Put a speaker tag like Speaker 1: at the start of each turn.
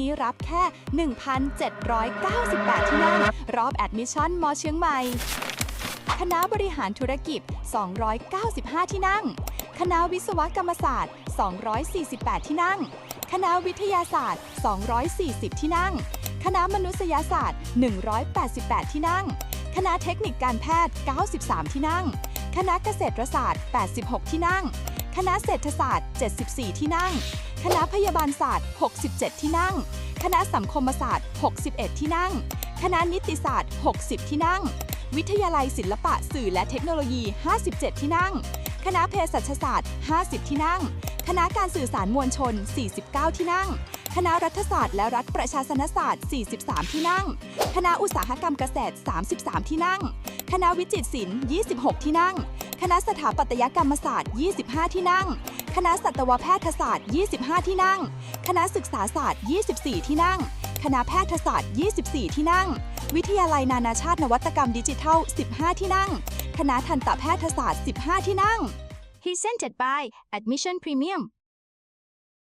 Speaker 1: นี้รับแค่ 1,798 ที่นั่ง รอบแอดมิชชั่นมอเชียงใหม่ คณะบริหารธุรกิจ 295 ที่นั่ง คณะวิศวกรรมศาสตร์ 248 ที่นั่ง คณะวิทยาศาสตร์ 240 ที่นั่ง คณะมนุษยศาสตร์ 188 ที่นั่ง คณะเทคนิคการแพทย์ 93 ที่นั่ง คณะเกษตรศาสตร์ 86 ที่นั่ง คณะเศรษฐศาสตร์ 74 ที่นั่ง คณะพยาบาลศาสตร์ 67 ที่นั่ง คณะสังคมศาสตร์ 61 ที่นั่ง คณะนิติศาสตร์ 60 ที่นั่ง วิทยาลัยศิลปะสื่อและเทคโนโลยี 57 ที่นั่ง คณะเภสัชศาสตร์ 50 ที่นั่ง คณะการสื่อสารมวลชน 49 ที่นั่ง คณะรัฐศาสตร์และรัฐประชาสนศาสตร์ 43 ที่นั่ง คณะอุตสาหกรรมเกษตร 33 ที่นั่ง คณะวิจิตรศิลป์ 26 ที่นั่ง คณะสถาปัตยกรรมศาสตร์ 25 ที่นั่ง คณะสัตวแพทยศาสตร์ 25 ที่นั่ง คณะศึกษาศาสตร์ 24 ที่นั่ง คณะแพทยศาสตร์ 24 ที่นั่ง วิทยาลัยนานาชาตินวัตกรรมดิจิทัล 15 ที่นั่ง คณะทันตแพทยศาสตร์ 15 ที่นั่ง Presented by Admission Premium